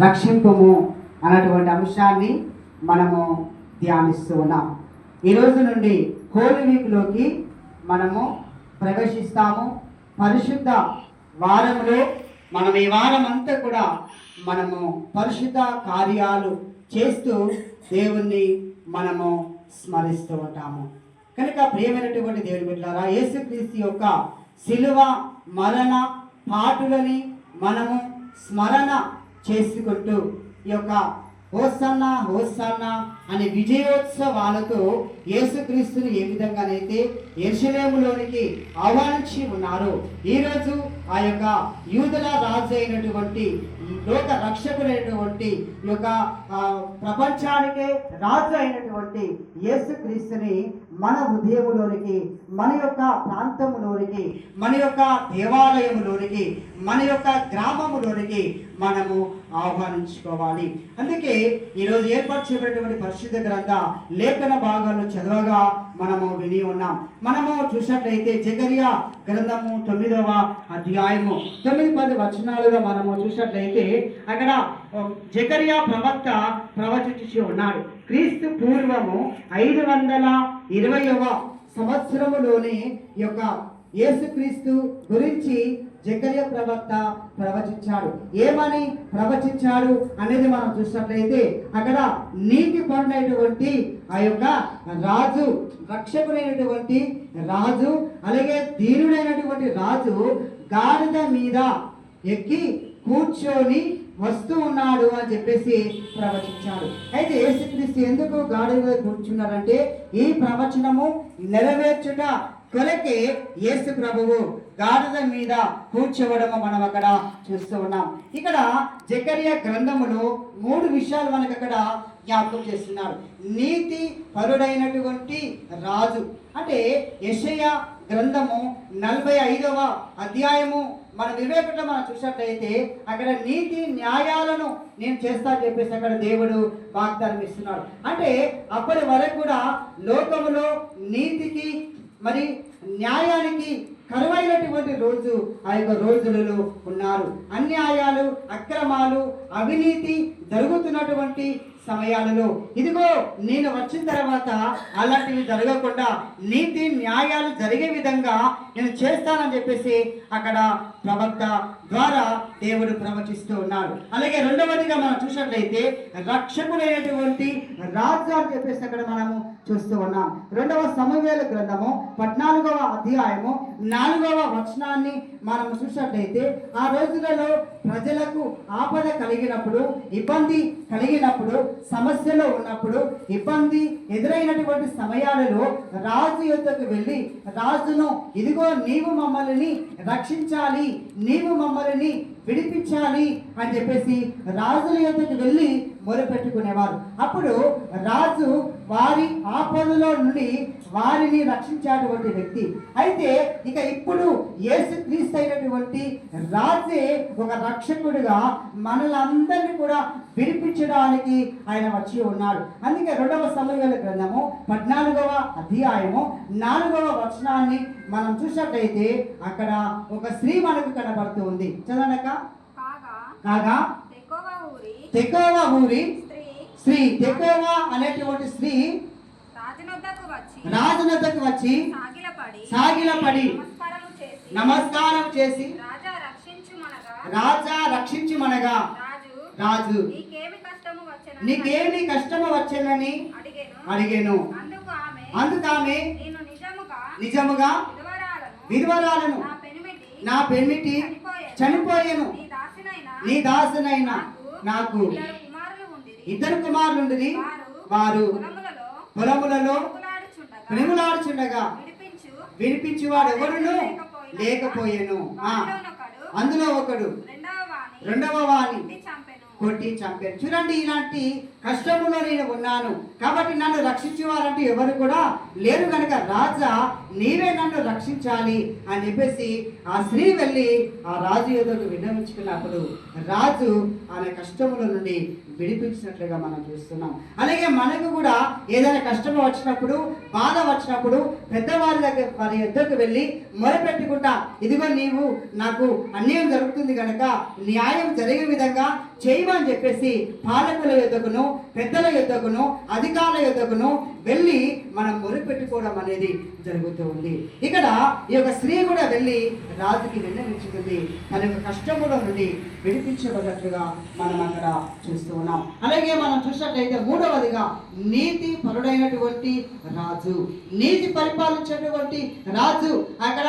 రక్షింపము అన్నటువంటి అంశాన్ని మనము ధ్యానిస్తూ ఉన్నాం. ఈరోజు నుండి హోలీ వీక్లోకి మనము ప్రవేశిస్తాము. పరిశుద్ధ వారంలో మనం ఈ వారం అంతా కూడా మనము పరిశుద్ధ కార్యాలు చేస్తూ దేవుణ్ణి మనము స్మరిస్తూ ఉంటాము. కనుక ప్రియమైనటువంటి దేవుని బిడ్డారా యేసుక్రీస్తు యొక్క శిలువ మరణ పాటులని మనము స్మరణ చేసుకుంటూ ఈ యొక్క హోసన్న హోసన్న అనే విజయోత్సవాలతో యేసుక్రీస్తుని ఏ విధంగానైతే ఎరుసలేములోనికి ఆహ్వానించి ఉన్నారు ఈరోజు ఆ యొక్క యూదుల రాజు అయినటువంటి లోక రక్షకుడైనటువంటి ఈ యొక్క ప్రపంచానికే రాజు అయినటువంటి యేసుక్రీస్తుని మన హృదయములోనికి మన యొక్క ప్రాంతంలోనికి మన యొక్క దేవాలయంలోనికి మన యొక్క గ్రామంలోనికి మనము ఆహ్వానించుకోవాలి. అందుకే ఈరోజు ఏర్పాటు చేయబడినటువంటి పరిశుద్ధ గ్రంథ లేఖన భాగాలు చదవగా మనము విని ఉన్నాం. మనము చూసినట్లయితే జగరియా గ్రంథము తొమ్మిదవ అధ్యాయము తొమ్మిది పది వచనాలుగా మనము చూసినట్లయితే అక్కడ జకరియా ప్రవక్త ప్రవచించి ఉన్నాడు. క్రీస్తు పూర్వము ఐదు వందల ఇరవయవ సంవత్సరములోనే యొక్క యేసుక్రీస్తు గురించి జకర్య ప్రవక్త ప్రవచించాడు. ఏమని ప్రవచించాడు అనేది మనం చూసినట్లయితే అక్కడ నీతి పరుడైనటువంటి ఆ యొక్క రాజు రక్షకుడైనటువంటి రాజు అలాగే దీనుడైనటువంటి రాజు గాడిద మీద ఎక్కి కూర్చొని వస్తూ ఉన్నాడు అని చెప్పేసి ప్రవచించాడు. అయితే యేసుక్రీస్తు ఎందుకు గాడిద మీద కూర్చున్నాడంటే ఈ ప్రవచనము నెరవేర్చుట కొలకే యేసు ప్రభువు గాడిద మీద కూర్చోవడము మనం అక్కడ చూస్తూ ఉన్నాం. ఇక్కడ జకర్య గ్రంథములో మూడు విషయాలు మనకు అక్కడ జ్ఞాపకం చేస్తున్నారు. నీతి పరుడైనటువంటి రాజు. అంటే యషయ గ్రంథము నలభై ఐదవ అధ్యాయము మన వివేకంలో మనం చూసినట్లయితే అక్కడ నీతి న్యాయాలను నేను చేస్తా చెప్పేసి అక్కడ దేవుడు వాగ్దానం ఇస్తున్నాడు. అంటే అప్పటి వరకు కూడా లోకంలో నీతికి మరి న్యాయానికి కరువైనటువంటి రోజు ఆ యొక్క రోజులలో ఉన్నారు. అన్యాయాలు అక్రమాలు అవినీతి జరుగుతున్నటువంటి సమయాలలో. ఇదిగో నేను వచ్చిన తర్వాత అలాంటివి జరగకుండా నీతి న్యాయాలు జరిగే విధంగా నేను చేస్తానని చెప్పేసి అక్కడ ప్రవక్త ద్వారా దేవుడు ప్రవచిస్తూ ఉన్నాడు. అలాగే రెండవదిగా మనం చూసినట్లయితే రక్షకుడైనటువంటి రాజు అని చెప్పేసి అక్కడ మనము చూస్తూ ఉన్నాం. రెండవ సమవేల గ్రంథము పద్నాలుగవ అధ్యాయము నాలుగవ వచనాన్ని మనం చూసినట్లయితే ఆ రోజులలో ప్రజలకు ఆపద కలిగినప్పుడు ఇబ్బంది కలిగినప్పుడు సమస్యలో ఉన్నప్పుడు ఇబ్బంది ఎదురైనటువంటి సమయాలలో రాజు యొద్దకు వెళ్ళి రాజును ఇదిగో నీవు మమ్మల్ని రక్షించాలి నీవు మమ్మల్ని విడిపించాలి అని చెప్పేసి రాజుల యొక్కకి వెళ్ళి మొరపెట్టుకునేవారు. అప్పుడు రాజు వారి ఆపదలో నుండి వారిని రక్షించేటువంటి వ్యక్తి. అయితే ఇక ఇప్పుడు యేసు క్రీస్తు అయినటువంటి రాజే ఒక రక్షకుడిగా మనలందరినీ కూడా విడిపించడానికి ఆయన వచ్చి ఉన్నాడు. అందుకే రెండవ సమయాల గ్రంథము పద్నాలుగవ అధ్యాయము నాలుగవ వచనాన్ని మనం చూసినట్లయితే అక్కడ ఒక స్త్రీ మనకు కనబడుతూ ఉంది. చదవనక కాగా తెకోవ ఊరి స్త్రీ తెకోవ అనేటువంటి స్త్రీ రాజనొద్దకు వచ్చి సాగిలపడి నమస్కారం చేసి రాజా రక్షించుమనగా రాజా నీకేమి కష్టము వచ్చేనని అడిగెను. అందుకు ఆమె నిజముగా విధవరాలను నా పెనిమిటి చనిపోయెను. నీ దాసునైన నాకు ఇద్దరు కుమారులు ఉండిరి ఇద్దరు కుమారులుండిరి వారు పొలములలో పెనుగులాడుచుండగా విడిపించు విడిపించేవాడు ఎవరును? లేకపోయాను అందులో ఒకడు రెండవ వాణి కొట్టి చంపెను. చూడండి ఇలాంటి కష్టములో నేను ఉన్నాను. కాబట్టి నన్ను రక్షించేవారంటే ఎవరు కూడా లేరు కనుక రాజా నీవే నన్ను రక్షించాలి అని చెప్పేసి ఆ స్త్రీ వెళ్ళి ఆ రాజు ఎదురు విన్నవించుకున్నప్పుడు రాజు ఆమె కష్టముల నుండి విడిపించినట్లుగా మనం చూస్తున్నాం. అలాగే మనకు కూడా ఏదైనా కష్టం వచ్చినప్పుడు బాధ వచ్చినప్పుడు పెద్దవారి దగ్గర వారి ఇద్దరికి వెళ్ళి మొరపెట్టుకుంటా ఇదిగో నీవు నాకు అన్యాయం జరుగుతుంది కనుక న్యాయం జరిగే విధంగా చేయమని చెప్పేసి పాలకుల యుద్ధకును పెద్దల యుద్ధకును అధికారుల యుద్ధకును వెళ్ళి మనం మొరుపెట్టుకోవడం అనేది జరుగుతూ ఉంది. ఇక్కడ ఈ యొక్క స్త్రీ కూడా వెళ్ళి రాజుకి విన్నవించుకుంది తన యొక్క కూడా నుండి విడిపించబడినట్లుగా మనం అక్కడ చూస్తూ ఉన్నాం. అలాగే మనం చూసినట్లయితే మూడవదిగా నీతి పరుడైనటువంటి రాజు. నీతి పరిపాలించేటువంటి రాజు. అక్కడ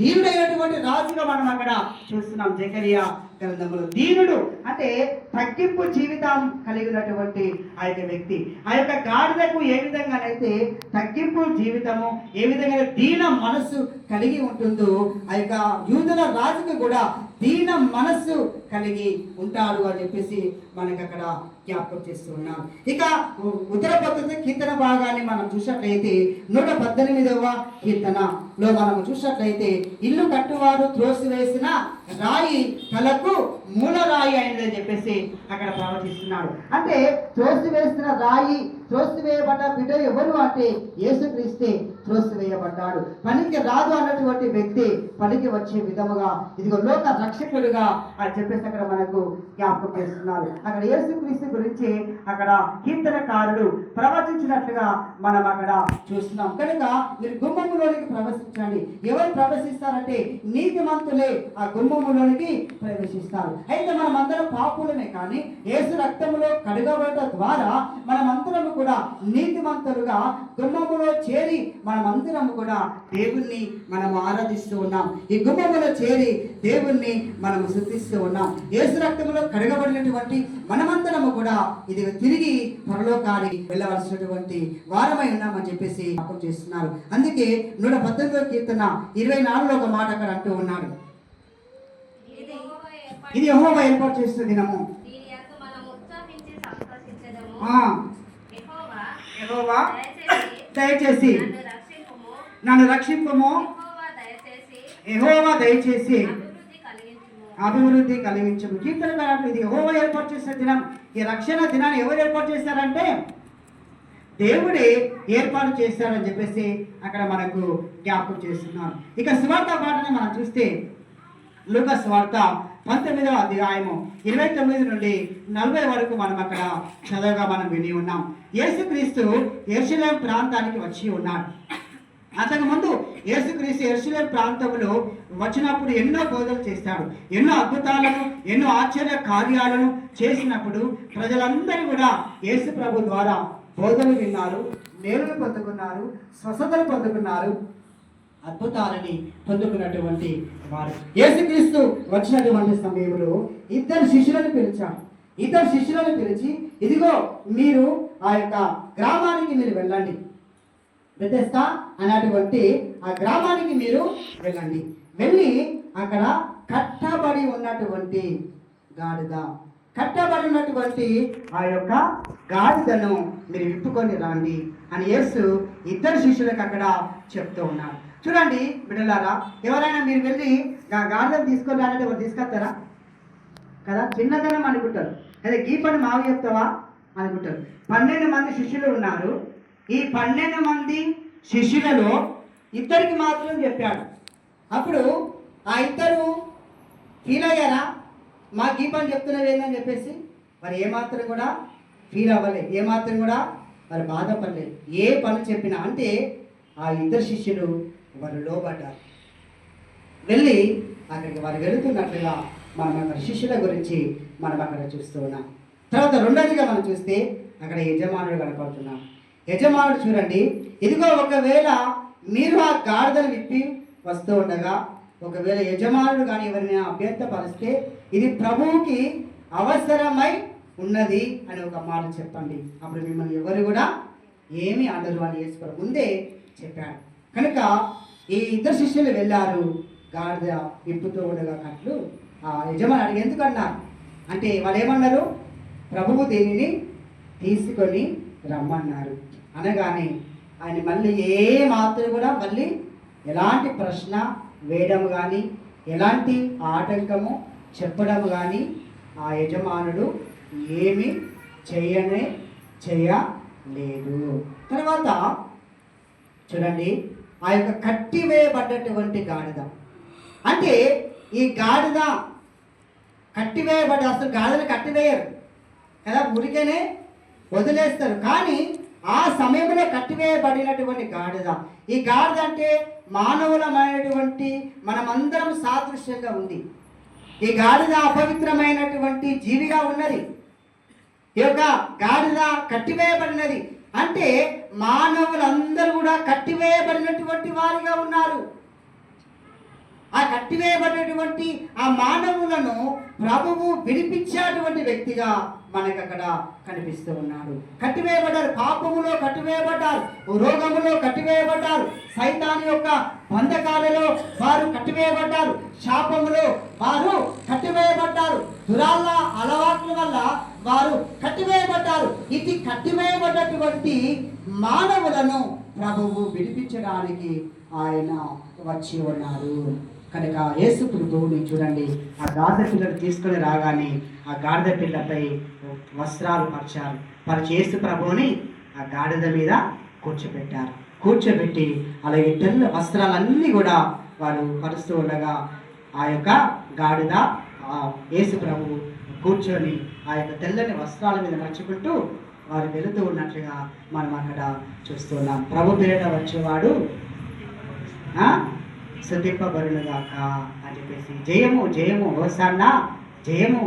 దీనుడైనటువంటి రాజుగా మనం అక్కడ చూస్తున్నాం. జకరియా గ్రంథములు దీనుడు అంటే తగ్గింపు జీవితం కలిగినటువంటి ఆ యొక్క వ్యక్తి. ఆ యొక్క గాడిదకు ఏ విధంగానైతే తగ్గింపు జీవితము ఏ విధంగా దీన మనస్సు కలిగి ఉంటుందో ఆ యొక్క యూదుల రాజుకు కూడా దీన మనస్సు కలిగి ఉంటారు అని చెప్పేసి మనకు అక్కడ జ్ఞాపకం చేస్తూ ఉన్నాం. ఇక ఉత్తర పద్ధతి కీర్తన భాగాన్ని మనం చూసినట్లయితే నూట పద్దెనిమిదవ కీర్తనలో మనం చూసినట్లయితే ఇల్లు కట్టువారు త్రోసివేసిన రాయి తలకు మూల రాయి అయిందని చెప్పేసి అక్కడ ప్రవర్తిస్తున్నాడు అంటే త్రోసివేసిన రాయి త్రోసివేయబడ్డ బిడ్డ ఎవరు అంటే యేసుక్రీస్తే త్రోసివేయబడ్డాడు. పనికి రాదు అన్నటువంటి వ్యక్తి పనికి వచ్చే విధముగా ఇదిగో లోక రక్షకుడుగా అని చెప్పేసి అక్కడ మనకు జ్ఞాపకం చేస్తున్నారు. అక్కడ యేసుక్రీస్తు గురించి అక్కడ కీర్తనకారుడు ప్రవచించినట్లుగా మనం అక్కడ చూస్తున్నాం. కనుక మీరు గుమ్మములోనికి ప్రవేశించండి. ఎవరు ప్రవేశిస్తారంటే నీతిమంతులే ఆ గుమ్మములోనికి ప్రవేశిస్తారు. అయితే మనం అందరం పాపులమే కానీ ఏసు రక్తములో కడగబడట ద్వారా మనమందరం కూడా నీతిమంతులుగా గుమ్మములో చేరి మనమందరం కూడా దేవుణ్ణి మనం ఆరాధిస్తూ ఉన్నాం. ఈ గుమ్మములో చేరి దేవుణ్ణి మనం శుద్ధిస్తూ ఉన్నాం. యేసు రక్తములో కడగబడినటువంటి మనమందరము కూడా ఇది తిరిగి పరలోకానికి వెళ్ళవలసినటువంటి వారమై ఉన్నామని చెప్పేసి జ్ఞాపకం చేస్తున్నారు. అందుకే నూట పద్దెనిమిదో కీర్తన ఇరవై నాలుగులో ఒక మాట అక్కడ అంటూ ఉన్నాడు. ఇది యెహోవా ఏర్పాటు చేస్తున్న దినము. దయచేసి నన్ను రక్షింపుము. యెహోవా దయచేసి అభివృద్ధి కలిగించము. కీర్తన ఇది యెహోవా ఏర్పాటు చేసిన దినం. ఈ రక్షణ దినాన్ని ఎవరు ఏర్పాటు చేశారంటే దేవుడే ఏర్పాటు చేశారని చెప్పేసి అక్కడ మనకు జ్ఞాపకం చేస్తున్నారు. ఇక స్వార్థ పాటని మనం చూస్తే లూక స్వార్థ పంతొమ్మిదవ అధ్యాయము ఇరవై తొమ్మిది నుండి నలభై వరకు మనం అక్కడ చదవగా మనం విని ఉన్నాం. యేసుక్రీస్తు ఎరుసలేం ప్రాంతానికి వచ్చి ఉన్నాడు. అంతకు ముందు యేసుక్రీస్తు ఎరుసలేం ప్రాంతంలో వచ్చినప్పుడు ఎన్నో బోధలు చేస్తాడు ఎన్నో అద్భుతాలను ఎన్నో ఆశ్చర్య కార్యాలను చేసినప్పుడు ప్రజలందరూ కూడా యేసు ప్రభు ద్వారా బోధలు విన్నారు మేలులు పొందుకున్నారు స్వస్థతలు పొందుకున్నారు అద్భుతాలని పొందుకున్నటువంటి వారు. యేసుక్రీస్తు వచ్చినటువంటి సమయంలో ఇద్దరు శిష్యులను పిలిచాడు. ఇద్దరు శిష్యులను పిలిచి ఇదిగో మీరు ఆ యొక్క గ్రామానికి మీరు వెళ్ళండి. బెతెస్తా అనేటువంటి ఆ గ్రామానికి మీరు వెళ్ళండి. వెళ్ళి అక్కడ కట్టబడి ఉన్నటువంటి గాడిద. కట్టబడి ఉన్నటువంటి ఆ యొక్క గాడిదను మీరు విప్పుకొని రండి అని యేసు ఇద్దరు శిష్యులకు అక్కడ చెప్తూ ఉన్నారు. చూడండి బిడ్డలారా ఎవరైనా మీరు వెళ్ళి ఆ గాడిదను తీసుకొని రాలంటే ఎవరు తీసుకొస్తారా? కదా చిన్నదనం అనుకుంటారు. అదే గీ పని మావి చెప్తావా అనుకుంటారు. పన్నెండు మంది శిష్యులు ఉన్నారు. ఈ పన్నెండు మంది శిష్యులలో ఇద్దరికి మాత్రం చెప్పాడు. అప్పుడు ఆ ఇద్దరు ఫీల్ అయ్యారా? మాకు ఈ పని చెప్తున్నది ఏందని చెప్పేసి మరి ఏమాత్రం కూడా ఫీల్ అవ్వలేదు. ఏమాత్రం కూడా వారు బాధపడలేదు. ఏ పని చెప్పినా అంటే ఆ ఇద్దరు శిష్యులు వారు లోబడ్డారు. వెళ్ళి అక్కడికి వారు వెళుతున్నట్లుగా మనం అక్కడ శిష్యుల గురించి మనం అక్కడ చూస్తూ ఉన్నాం. తర్వాత రెండోదిగా మనం చూస్తే అక్కడ యజమానుడు కనపడుతున్నాం యజమానుడు చూడండి ఇదిగో ఒకవేళ మీరు ఆ గాడిదను విప్పి వస్తూ ఉండగా ఒకవేళ యజమానుడు కానీ ఎవరిని అభ్యర్థపరిస్తే ఇది ప్రభువుకి అవసరమై ఉన్నది అని ఒక మాట చెప్పండి. అప్పుడు మిమ్మల్ని ఎవరు కూడా ఏమీ అనరు అని వేసుకోవడం ముందే చెప్పాడు. కనుక ఈ ఇద్దరు శిష్యులు వెళ్ళారు గాడిద విప్పుతూ ఉండగా అట్లు ఆ యజమాని అడిగి ఎందుకన్నారు అంటే వాళ్ళు ఏమన్నారు? ప్రభువు దీనిని తీసుకొని రమ్మన్నారు. అనగానే ఆయన మళ్ళీ ఏ మాత్రం కూడా మళ్ళీ ఎలాంటి ప్రశ్న వేయడం కానీ ఎలాంటి ఆటంకము చెప్పడం కానీ ఆ యజమానుడు ఏమి చేయనే చేయలేదు. తర్వాత చూడండి ఆ యొక్క కట్టివేయబడ్డటువంటి గాడిద. అంటే ఈ గాడిద కట్టివేయబడ్డ అసలు గాడిదలు కట్టివేయరు కదా ఉరికనే వదిలేస్తారు. కానీ ఆ సమయంలో కట్టివేయబడినటువంటి గాడిద. ఈ గాడిద అంటే మానవులమైనటువంటి మనమందరం సాదృశ్యంగా ఉంది. ఈ గాడిద అపవిత్రమైనటువంటి జీవిగా ఉన్నది. ఈ యొక్క గాడిద కట్టివేయబడినది అంటే మానవులందరూ కూడా కట్టివేయబడినటువంటి వారిగా ఉన్నారు. ఆ కట్టివేయబడినటువంటి ఆ మానవులను ప్రభువు విడిపించేటువంటి వ్యక్తిగా మనకు అక్కడ కనిపిస్తూ ఉన్నాడు. కట్టివేయబడ్డారు పాపములో కట్టివేయబడ్డారు రోగములో కట్టివేయబడ్డారు. సైతాన్ యొక్క బంధకాలలో వారు కట్టివేయబడ్డారు. శాపములో వారు కట్టివేయబడ్డారు. దురాళ్ళ అలవాట్ల వల్ల వారు కట్టివేయబడ్డారు. ఇది కట్టివేయబడ్డటువంటి మానవులను ప్రభువు విడిపించడానికి ఆయన వచ్చి ఉన్నారు. కనుక యేసు ప్రభువుని చూడండి. ఆ గాడిద పిల్లలు తీసుకొని రాగానే ఆ గాడిద పిల్లపై వస్త్రాలు పరిచారు. పరిచి యేసు ప్రభువుని ఆ గాడిద మీద కూర్చోబెట్టారు. కూర్చోబెట్టి అలాగే తెల్ల వస్త్రాలన్నీ కూడా వారు పరుస్తూ ఉండగా ఆ యొక్క గాడిద ఆ యేసు ప్రభు కూర్చొని ఆ యొక్క తెల్లని వస్త్రాల మీద నడుచుకుంటూ వారు వెళుతూ ఉన్నట్లుగా మనం అక్కడ చూస్తున్నాం. ప్రభు పేరిట వచ్చేవాడు ఆ? అని చెప్పేసి జయము జయము ఓసాన్న జయము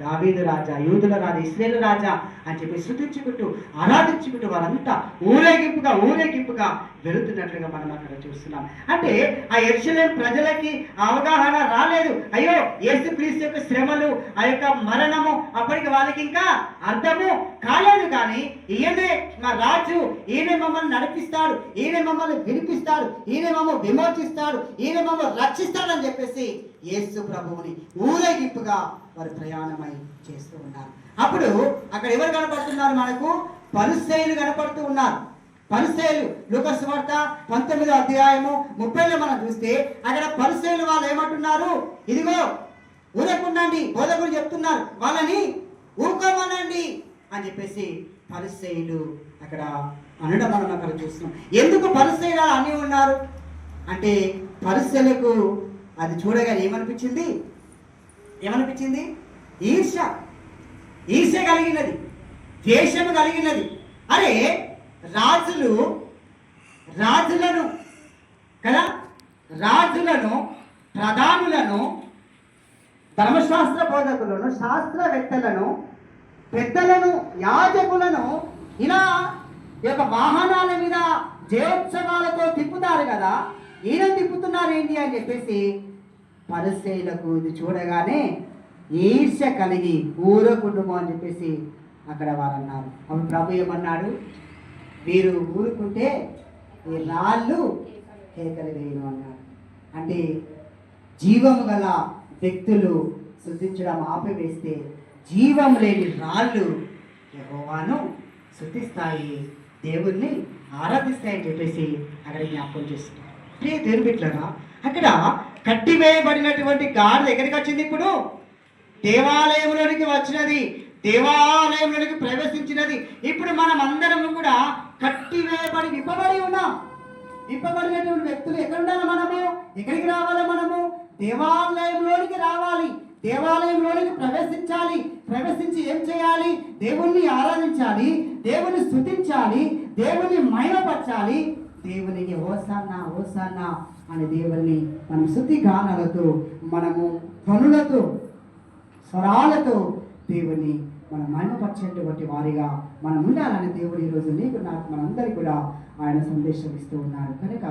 దావీదు రాజా యూదుల రాజా ఇస్రేలు రాజా అని చెప్పి శృతించుకుంటూ ఆరాధించుకుంటూ వారంతా ఊరేగింపుగా ఊరేగింపుగా వెళుతున్నట్లుగా మనం అక్కడ చూస్తున్నాం. అంటే ఆ ఎర్షలేం ప్రజలకి అవగాహన రాలేదు. అయ్యో యేసుక్రీస్తు యొక్క శ్రమలు ఆ యొక్క మరణము అప్పటికి వాళ్ళకి ఇంకా అర్థము కాలేదు కానీ ఈయనే మా రాజు ఈయన మమ్మల్ని నడిపిస్తాడు ఈయన మమ్మల్ని వినిపిస్తాడు ఈయన మమ్మల్ని విమోచిస్తాడు ఈయన మమ్మల్ని రక్షిస్తాడని చెప్పేసి యేసు ప్రభువుని ఊరేగింపుగా వారు ప్రయాణమై చేస్తూ ఉన్నారు. అప్పుడు అక్కడ ఎవరు కనపడుతున్నారు మనకు? పరుసైలు కనపడుతూ ఉన్నారు. పరిశైలు లూకస్ వార్త పంతొమ్మిదో అధ్యాయము ముప్పైలో మనం చూస్తే అక్కడ పరిశైలు వాళ్ళు ఏమంటున్నారు? ఇదిగో ఊరకుండండి బోధకులు చెప్తున్నారు వాళ్ళని ఊరుకోమనండి అని చెప్పేసి పరిశైలు అక్కడ అనడం మనం అక్కడ చూస్తున్నాం. ఎందుకు పరిశైలు అని ఉన్నారు? అంటే పరిశైలకు అది చూడగానే ఏమనిపించింది? ఏమనిపించింది? ఈర్ష ఈర్ష కలిగినది. ద్వేషము కలిగినది. అరే రాజులు రాజులను కదా? రాజులను ప్రధానులను ధర్మశాస్త్ర బోధకులను శాస్త్రవేత్తలను పెద్దలను యాజకులను ఇలా ఈ యొక్క వాహనాల మీద జయోత్సవాలతో తిప్పుతారు కదా? ఈయన తిప్పుతున్నారు ఏంటి అని చెప్పేసి పరిశీలకు ఇది చూడగానే ఈర్ష కలిగి ఊరకుండుము అని చెప్పేసి అక్కడ వారు అన్నారు అప్పుడు ప్రభు ఏమన్నాడు? మీరు ఊరుకుంటే ఈ రాళ్ళు కేకలు వేయను అన్నాడు అంటే జీవము గల వ్యక్తులు శుద్ధించడం ఆపివేస్తే జీవం లేని రాళ్ళు యహోవాను శుద్ధిస్తాయి. దేవుణ్ణి ఆరాధిస్తాయని చెప్పేసి అక్కడ జ్ఞాపకం చేస్తున్నారు. ప్రియ దేవుబిట్లరా అక్కడ కట్టివేయబడినటువంటి గాడిద ఎక్కడికి వచ్చింది ఇప్పుడు? దేవాలయంలోనికి వచ్చినది దేవాలయంలోనికి ప్రవేశించినది. ఇప్పుడు మనం అందరం కూడా కట్టివేయబడి విప్పబడి ఉన్నాం. విప్పబడినటువంటి వ్యక్తులు ఎక్కడ ఉండాలి మనము? ఎక్కడికి రావాలి మనము? దేవాలయంలోనికి రావాలి. దేవాలయంలోనికి ప్రవేశించాలి. ప్రవేశించి ఏం చేయాలి? దేవుణ్ణి ఆరాధించాలి. దేవుని స్థుతించాలి. దేవుని మహిమపరచాలి. దేవునికి ఓసాన్న ఓసాన్న అనే దేవుణ్ణి మనం శుద్ధి గానాలతో మనము పనులతో స్వరాలతో దేవుని మనం మహిమపరిచేటువంటి వారిగా మనం ఉండాలని దేవుడు ఈరోజు నీకు నాకు మనందరికీ కూడా ఆయన సందేశం ఇస్తూ ఉన్నాడు కనుక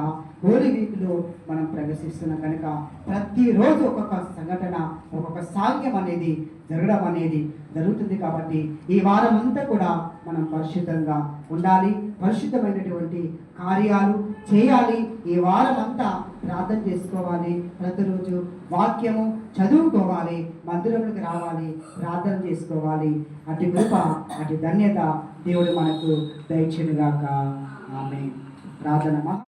హోలీ వీక్లో మనం ప్రవేశిస్తున్నాం కనుక ప్రతిరోజు ఒక్కొక్క సంఘటన ఒక్కొక్క సాంగ్యం అనేది జరగడం అనేది జరుగుతుంది కాబట్టి ఈ వారం అంతా కూడా మనం పరిశుద్ధంగా ఉండాలి పరిశుద్ధమైనటువంటి కార్యాలు చేయాలి. ఈ వారం అంతా ప్రార్థన చేసుకోవాలి. ప్రతిరోజు వాక్యము చదువుకోవాలి. మందిరంలోకి రావాలి. ప్రార్థన చేసుకోవాలి. అటు కృప అటు ధన్యత దేవుడు మనకు దయచేనుగాక ఆమె ప్రార్థన